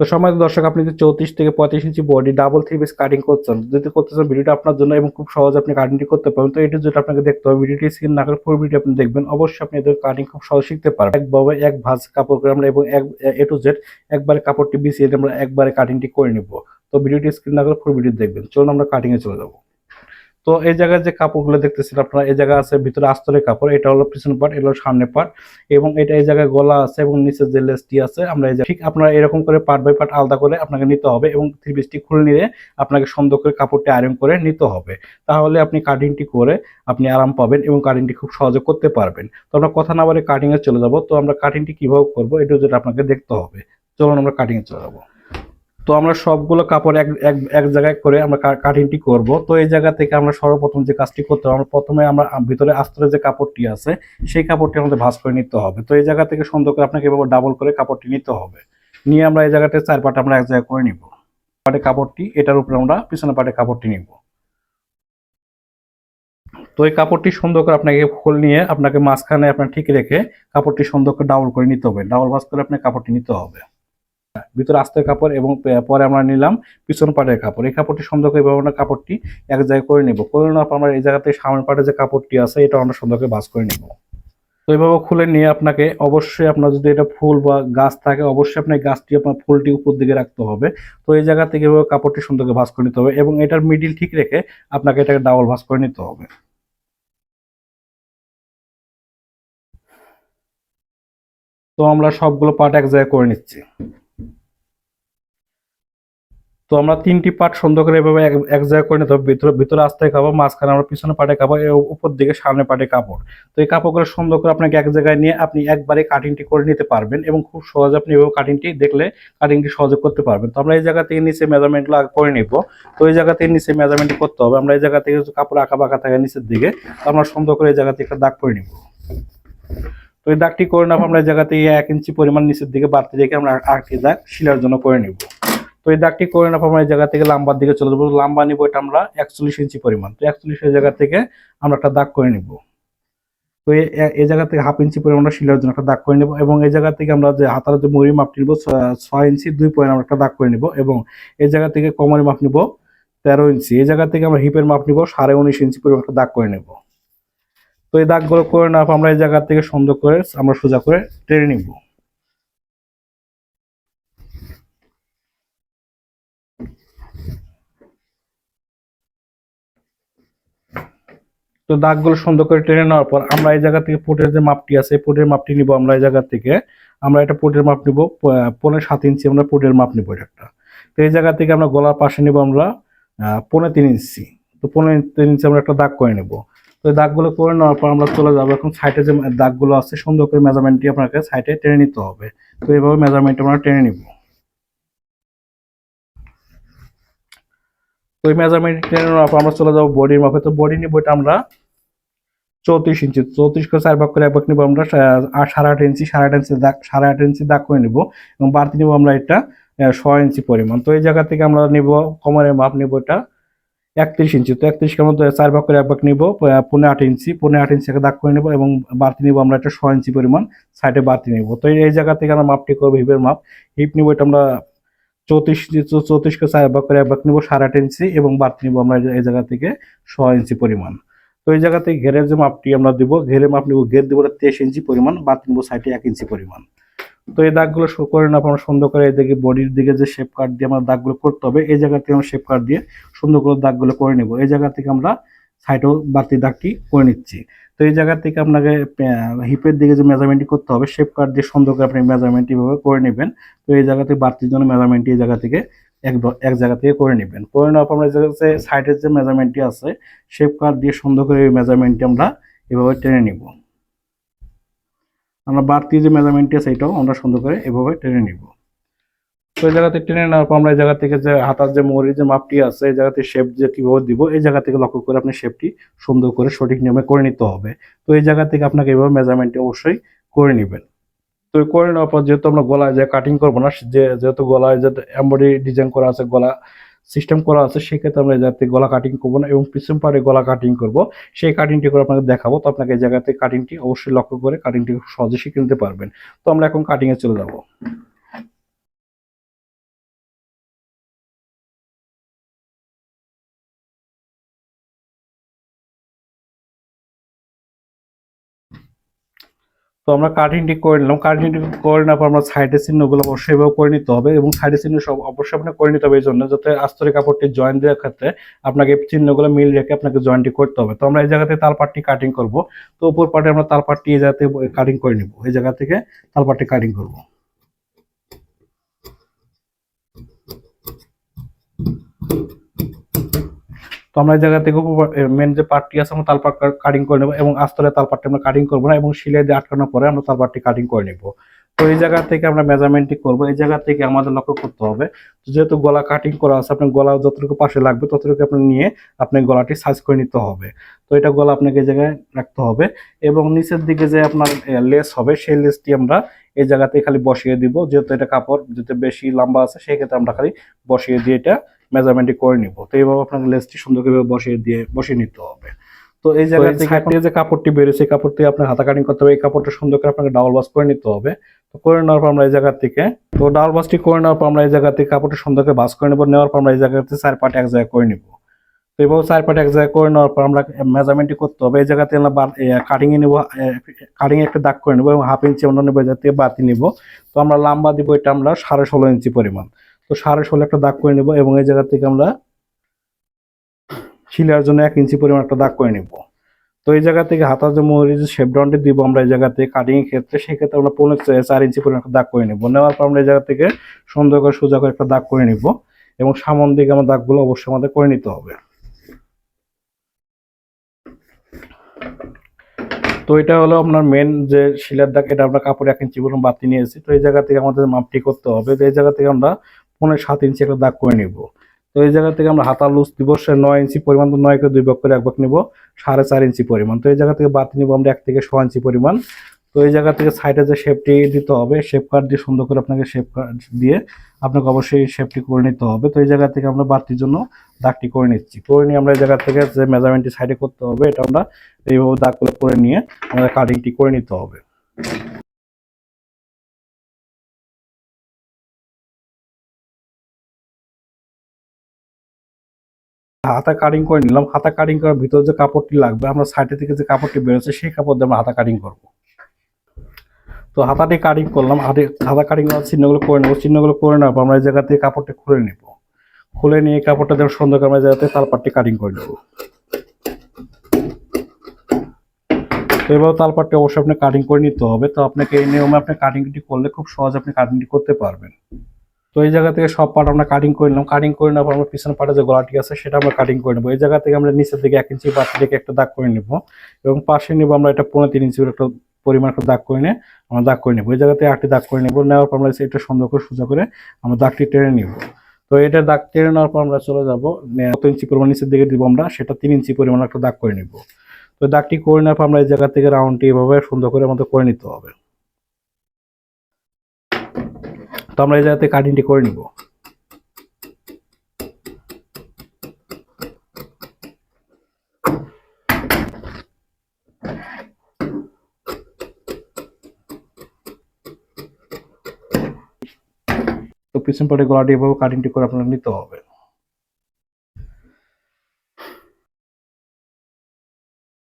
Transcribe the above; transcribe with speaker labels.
Speaker 1: তো সময় দর্শক, আপনি যদি চৌত্রিশ থেকে পঁয়ত্রিশ inch body double three piece cutting করছেন, যদি করতে চান ভিডিওটা আপনার জন্য এবং খুব সহজে আপনি কাটিংটি করতে পারবেন, তো এটি যেটা আপনাকে দেখতে হবে ভিডিওটি স্ক্রিন না করে পুরো ভিডিও আপনি দেখবেন। অবশ্যই আপনি এদের কাটিং খুব সহজ শিখতে পারবেন। একভাবে এক ভাজ কাপড় করে আমরা এবং এক, এ টু জেড একবারে কাপড়টি বিছিয়ে আমরা একবারে কাটিংটি করে নিব। তো ভিডিওটি স্ক্রিন না করে পুরো ভিডিও দেখবেন। চলুন আমরা কাটিংয়ে চলে যাব। তো এই জায়গায় যে কাপড়গুলো দেখতেছেন আপনারা, এই জায়গা আছে ভিতরে আস্তরের কাপড়, এটা হলো পিছন পার্ট এটা হলো সামনে পার্ট এবং এটা এই জায়গায় গলা আছে এবং নিচে যে লেসটি আছে, আমরা এই ঠিক আপনারা এরকম করে পার্ট বাই পার্ট আলাদা করে আপনাকে নিতে হবে এবং থ্রি পিসটি খুলে নিয়ে আপনাকে সুন্দর করে কাপড়টি আয়রন করে নিতে হবে। তাহলে আপনি কাটিংটি করে আপনি আরাম পাবেন এবং কাটিংটি খুব সহজে করতে পারবেন। তো আমরা কথা না বলে কাটিং এ চলে যাব। তো আমরা কাটিংটি কীভাবে করব এটা যেটা আপনাকে দেখতে হবে। চলুন আমরা কাটিং এ চলে যাব। তো আমরা সবগুলো কাপড় এক এক জায়গায় করে আমরা কাটিংটি করব। তো এই জায়গা থেকে আমরা সর্বপ্রথম যে কাজটি করতে হবে, আমরা প্রথমে আমরা ভিতরে আস্তরে যে কাপড়টি আছে, সেই কাপড়টি আমাদের ভাঁজ করে নিতে হবে। তো এই জায়গা থেকে সুন্দর করে আপনাকে এভাবে ডাবল করে কাপড়টি নিতে হবে। নিয়ে আমরা এই জায়গাতে চার পাট আমরা এক জায়গায় করে নিব। পাটে কাপড়টি, এটার উপরে আমরা পিছনে পাটে কাপড়টি নিব। তো এই কাপড়টি সুন্দর করে আপনাকে ফুল নিয়ে আপনাকে মাঝখানে আপনার ঠিক রেখে কাপড়টি সুন্দর করে ডাবল করে নিতে হবে। ডাবল ভাঁজ করে আপনার কাপড়টি নিতে হবে। ভিতরে আস্তের কাপড় এবং পরে আমরা নিলাম পিছন পাটের কাপড়। এই কাপড়টি সুন্দর করে আমরা কাপড়টি এক জায়গায় করে নেব। করে নেওয়ার পর আমরা এই জায়গাতে সামনের পাটে যে কাপড়টি আছে, এটা আমরা সুন্দর করে ভাঁজ করে নেব। তো এইভাবে খুলে নিয়ে আপনাকে অবশ্যই আপনার যদি এটা ফুল বা গাছ থাকে, অবশ্যই আপনার গাছটি আপনার ফুলটি উপর দিকে রাখতে হবে। তো এই জায়গা থেকে এভাবে কাপড়টি সুন্দর করে করে নিতে হবে এবং এটার মিডিল ঠিক রেখে আপনাকে এটাকে ডাবল ভাঁজ করে নিতে হবে। তো আমরা সবগুলো পার্ট এক জায়গায় করে নিচ্ছি। তো আমরা তিনটি পার্ট সুন্দর করে এভাবে এক জায়গায় করে নিতে হবে ভিতরে ভিতরে আস্তে কাপড় মাঝখানে আমরা পিছনে পাটে এর উপর দিকে সামনে পাটে কাপড়। তো এই কাপড়গুলো সুন্দর করে আপনাকে এক জায়গায় নিয়ে আপনি একবারে কাটিংটি করে নিতে পারবেন এবং খুব সহজে আপনি এভাবে কাটিংটি দেখলে কাটিংটি সহজে করতে পারবেন। তো আমরা এই জায়গা থেকে নিচে মেজারমেন্টগুলো আগে করে নিব। তো এই জায়গা থেকে নিচে মেজারমেন্টটি করতে হবে। আমরা এই জায়গা থেকে কাপড় আঁকা বাঁকা থাকে নিচের দিকে, তো আমরা সুন্দর করে এই জায়গা থেকে একটা দাগ করে নিব। তো এই দাগটি করে পর আমরা এই জায়গা থেকে এক ইঞ্চি পরিমাণ নিচের দিকে বাড়তি রেখে আমরা আরেকটি দাগ শিলার জন্য করে নিব। তো এই দাগটি করে পর আমরা এই জায়গা থেকে লাম্বার দিকে চলে যাব। লাম্বা নিব এটা আমরা একচল্লিশ ইঞ্চি পরিমাণ। তো একচল্লিশের জায়গা থেকে আমরা একটা দাগ করে নিব। তো এই জায়গা থেকে হাফ ইঞ্চি পরিমাণ আমরা শিলার জন্য একটা দাগ করে নেব এবং এই জায়গা থেকে আমরা যে হাতার যে মুড়ি মাপটি নিব ছয় ইঞ্চি দুই পয়েন্ট আমরা একটা দাগ করে নিব এবং এই জায়গা থেকে কোমরের মাপ নিব তেরো ইঞ্চি। এই জায়গা থেকে আমরা হিপের মাপ নিব সাড়ে উনিশ ইঞ্চি পরিমাণ একটা দাগ করে নেব। তো এই দাগগুলো করে পর আমরা এই জায়গা থেকে সুন্দর করে আমরা সোজা করে টেনে নিব। তো দাগগুলো সুন্দর করে টেনে নেওয়ার পর আমরা এই জায়গা থেকে পোটের যে মাপটি আছে পোটের মাপটি নিব আমরা এই জায়গা থেকে। আমরা এটা পোটের মাপ নিব প- পৌনে সাত ইঞ্চি আমরা পোটের মাপ নিব এটা একটা। তো এই জায়গা থেকে আমরা গলার পাশে নিব আমরা আহ, পৌনে তিন ইঞ্চি। তো পৌনে তিন ইঞ্চি আমরা একটা দাগ করে নেব। তো দাগগুলো করে নেওয়ার পর আমরা চলে যাব এখন সাইডে যে দাগগুলো আছে সুন্দর করে মেজারমেন্টটি আপনাকে সাইডে টেনে নিতে হবে। তো এইভাবে মেজারমেন্ট আমরা টেনে নিব। তো এই মেজারমেন্ট আমরা চলে যাব বডির মাপে। তো বডি নিব এটা আমরা চৌত্রিশ ইঞ্চি চৌত্রিশ করে চার ভাগ করে এক ভাগ নিবো আমরা আট সাড়ে আট ইঞ্চি সাড়ে আট ইঞ্চি দাগ সাড়ে আট ইঞ্চি দাগ করে নিব এবং বাড়তি নিব আমরা এটা ছয় ইঞ্চি পরিমাণ। তো এই জায়গা থেকে আমরা নিব, কোমরের মাপ নিব এটা একত্রিশ ইঞ্চি তো একত্রিশকে আমরা চার ভাগ করে এক ভাগ নিব পনেরো আট ইঞ্চি পনেরো আট ইঞ্চি দাগ করে নিব এবং বাড়তি নিব আমরা এটা ছয় ইঞ্চি পরিমাণ সাইডে বাড়তি নিব। তো এই জায়গা থেকে আমরা মাপটি করব হিপের মাপ। হিপ নিব এটা আমরা চৌত্রিশ করে এক নিব, সাড়ে আট ইঞ্চি এবং আমরা এই জায়গা থেকে ছয় ইঞ্চি পরিমাণ। তো এই যে মাপটি আমরা দিব, ঘেরের মাপ ঘের ইঞ্চি পরিমাণ সাইডে এক ইঞ্চি পরিমাণ। তো এই দাগগুলো করে না আমরা সুন্দর করে এদিকে বডির দিকে যে শেপ দিয়ে আমরা দাগগুলো করতে হবে, এই জায়গা থেকে আমরা শেপ দিয়ে সুন্দর করে দাগগুলো করে নেব। এই জায়গা থেকে আমরা বাড়তি দাগটি করে নিচ্ছি। তো এই জায়গা থেকে আপনাকে হিপের দিকে যে মেজারমেন্টটি করতে হবে শেপ কাট দিয়ে সুন্দর করে আপনি মেজারমেন্ট এভাবে করে নেবেন। তো এই জায়গা থেকে বাড়তির জন্য মেজারমেন্টটি এই জায়গা থেকে এক এক জায়গা থেকে করে নেবেন। করে নেওয়ার পর আমরা জায়গাতে সাইডের যে মেজারমেন্টটি আছে শেপ কাট দিয়ে সুন্দর করে এই মেজারমেন্টটি আমরা এভাবে টেনে নিব। আমরা বাড়তি যে মেজারমেন্টটি আছে, এটাও আমরা সুন্দর করে এভাবে টেনে নিব। তো এই জায়গাতে টেনে নেওয়ার পর আমরা এই জায়গা থেকে যে হাতার যে মোড়ির যে মাপটি আছে, এই জায়গাতে শেপ যে কীভাবে দিব, এই জায়গা থেকে লক্ষ্য করে আপনি শেপটি সুন্দর করে সঠিক নিয়মে করে নিতে হবে। তো এই জায়গা থেকে আপনাকে এইভাবে মেজারমেন্টটি অবশ্যই করে নেবেন। তো করে নেওয়ার পর যেহেতু আমরা গলায় যে কাটিং করব না, যে যেহেতু গলায় যে এমব্রয়ডারি ডিজাইন করা আছে, গলা সিস্টেম করা আছে, সেক্ষেত্রে আমরা জায়গাতে গলা কাটিং করব না এবং পিছন পারে গলা কাটিং করব। সেই কাটিংটি করে আপনাকে দেখাবো, তো আপনাকে এই জায়গাতে কাটিংটি অবশ্যই লক্ষ্য করে কাটিংটি সহজে শিখে নিতে পারবেন। তো আমরা এখন কাটিং এ চলে যাব। তো আমরা কাটিংটি করে নিলাম। কাটিংটি করে নেওয়ার পর আমরা সাইডের চিহ্নগুলো অবশ্যই এভাবে করে নিতে হবে এবং সাইডের চিহ্ন সব অবশ্যই আপনাকে করে নিতে হবে এই জন্য যাতে আস্তরে কাপড়টি জয়েন দেওয়ার ক্ষেত্রে আপনাকে চিহ্নগুলো মিল রেখে আপনাকে জয়েন্টটি করতে হবে। তো আমরা এই জায়গাতে তালপাটটি কাটিং করব। তো উপর পাটে আমরা তালপাটটি এই জায়গাতে কাটিং করে নিব। এই জায়গা থেকে তালপাটটি কাটিং করব। তো আমরা এই জায়গা থেকে মেন যে পার্টটি আছে, আমরা তালপাট কাটিং করে নেব এবং আস্তরে তালপাটটি আমরা কাটিং করব না এবং সিলাই দিয়ে আটকানোর পরে আমরা তালপাটটি কাটিং করে নিব। তো এই জায়গা থেকে আমরা মেজারমেন্টটি করব। এই জায়গা থেকে আমাদের লক্ষ্য করতে হবে যেহেতু গলা কাটিং করা আছে, আপনার গলা যতটুকু পাশে লাগবে, ততটুকু আপনি নিয়ে আপনি গলাটি সাইজ করে নিতে হবে। তো এটা গলা আপনাকে এই জায়গায় রাখতে হবে এবং নিচের দিকে যে আপনার লেস হবে, সেই লেসটি আমরা এই জায়গাতে খালি বসিয়ে দিব। যেহেতু এটা কাপড়, যেহেতু বেশি লম্বা আছে, সেই ক্ষেত্রে আমরা খালি বসিয়ে দিয়ে এটা মেজারমেন্টটি করে নিব। তো এইভাবে আপনাকে লেসটি সুন্দর করে বসিয়ে দিয়ে বসিয়ে নিতে হবে। তো এই জায়গা থেকে থেকে যে কাপড়টি বেরোছে এই কাপড় থেকে আপনার হাতা কাটিং করতে হবে। এই কাপড়টা সুন্দর করে আপনাকে ডাবল বাস করে নিতে হবে। তো করে নেওয়ার পর আমরা এই জায়গা থেকে তো ডাবল বাসটি করে নেওয়ার পর আমরা এই জায়গা থেকে কাপড়টা সুন্দর করে বাস করে নেব। নেওয়ার পর আমরা এই জায়গাতে চার পাটে এক জায়গায় করে নিব। তো এভাবে চার পাটে এক জায়গায় করে নেওয়ার পর আমরা মেজারমেন্টটি করতে হবে। এই জায়গাতে আমরা কাটিং এ নেব কাটিং একটা দাগ করে নেব এবং হাফ ইঞ্চি আমরা নেব এই জায়গা থেকে বাতি নিব। তো আমরা লম্বা দিব এটা আমরা সাড়ে ষোলো ইঞ্চি পরিমাণ। তো সাড়ে ষোলো একটা দাগ করে নেব এবং এই জায়গা থেকে আমরা শিলার জন্য এক ইঞ্চি পরিমাণ একটা দাগ করে নেব। তো এই জায়গা থেকে হাতার যে মোহরি যে শেপ ডাউনটি দিব আমরা এই জায়গা থেকে কাটিং এর ক্ষেত্রে, সেক্ষেত্রে আমরা পনেরো চার ইঞ্চি পরিমাণ একটা দাগ করে নেব। নেওয়ার পর আমরা এই জায়গা থেকে সুন্দর করে সোজা করে একটা দাগ করে নিব এবং সামন দিকে আমার দাগগুলো অবশ্যই আমাদের করে নিতে হবে। তো এটা হলো আপনার মেন যে শিলার দাগ, এটা আমরা কাপড় এক ইঞ্চি পরিমাণ বাতি নিয়েছি তো এই জায়গা থেকে আমাদের মাপটি করতে হবে। তো এই জায়গা থেকে আমরা পনেরো সাত ইঞ্চি একটা দাগ করে নিব। তো এই জায়গা থেকে আমরা হাতা লুজ দিব, সে নয় ইঞ্চি পরিমাণ তো নয়কে দুই ভাগ করে এক ভাগ নিব, সাড়ে চার ইঞ্চি পরিমাণ। তো এই জায়গা থেকে বাতি নিব আমরা এক থেকে ছ ইঞ্চি পরিমাণ। তো এই জায়গা থেকে সাইডে যে শেপটি দিতে হবে শেপ কাট দিয়ে সুন্দর করে আপনাকে শেপ কাট দিয়ে আপনাকে অবশ্যই শেপটি করে নিতে হবে। তো এই জায়গা থেকে আমরা বাতির জন্য দাগটি করে নিচ্ছি। করে নিয়ে আমরা এই জায়গা থেকে যে মেজারমেন্টটি সাইডে করতে হবে, এটা আমরা এইভাবে দাগগুলো করে নিয়ে আমাদের কাটিংটি করে নিতে হবে। হাতা কাটিং করে নিলাম। হাতা কাটিং করার ভিতরে যে কাপড়টি লাগবে, আমরা সাইডে থেকে যে কাপড়টি বেরোচ্ছে, সেই কাপড় দিয়ে আমরা হাতা কাটিং করব। তো হাতাটি কাটিং করলাম, হাতে হাতা কাটিং করার চিহ্নগুলো করে নেব। চিহ্নগুলো করে নেওয়ার পর আমরা এই জায়গা কাপড়টি খুলে নেব। খুলে নিয়ে কাপড়টা যেমন সুন্দর করে আমরা জায়গাতে তালপাটটি কাটিং করে নেব। এবার তালপাটটি অবশ্যই আপনি কাটিং করে নিতে হবে। তো আপনাকে এই নিয়মে আপনি কাটিংটি করলে খুব সহজ আপনি কাটিংটি করতে পারবেন। তো এই জায়গা থেকে সব পার্ট আমরা কাটিং করে নিলাম। কাটিং করে নেওয়ার পর আমরা পিছনের পার্টে যে গলাটি আছে, সেটা আমরা কাটিং করে নেব। এই জায়গা থেকে আমরা নিচের দিকে এক ইঞ্চি পাশে দিকে একটা দাগ করে নেব এবং পাশে নেব আমরা এটা পনেরো তিন ইঞ্চির একটা পরিমাণ একটা দাগ করে নিয়ে আমরা দাগ করে নেব। এই জায়গা থেকে একটি দাগ করে নেব। নেওয়ার পর আমরা এটা সুন্দর করে সোজা করে আমরা দাগটি টেনে নিব। তো এটা দাগ টেনে নেওয়ার পর আমরা চলে যাব। কত ইঞ্চি পরিমাণ নিচের দিকে দিব আমরা, সেটা তিন ইঞ্চি পরিমাণ একটা দাগ করে নিব। তো দাগটি করে নেওয়ার পর আমরা এই জায়গা থেকে রাউন্ডটি এভাবে সুন্দর করে আমাদের করে নিতে হবে। তো আমরা এই জায়গাতে কাটিংটি করে নিব। তো পিছন পাটে গলাটি এভাবে কাটিংটি করে আপনার নিতে হবে।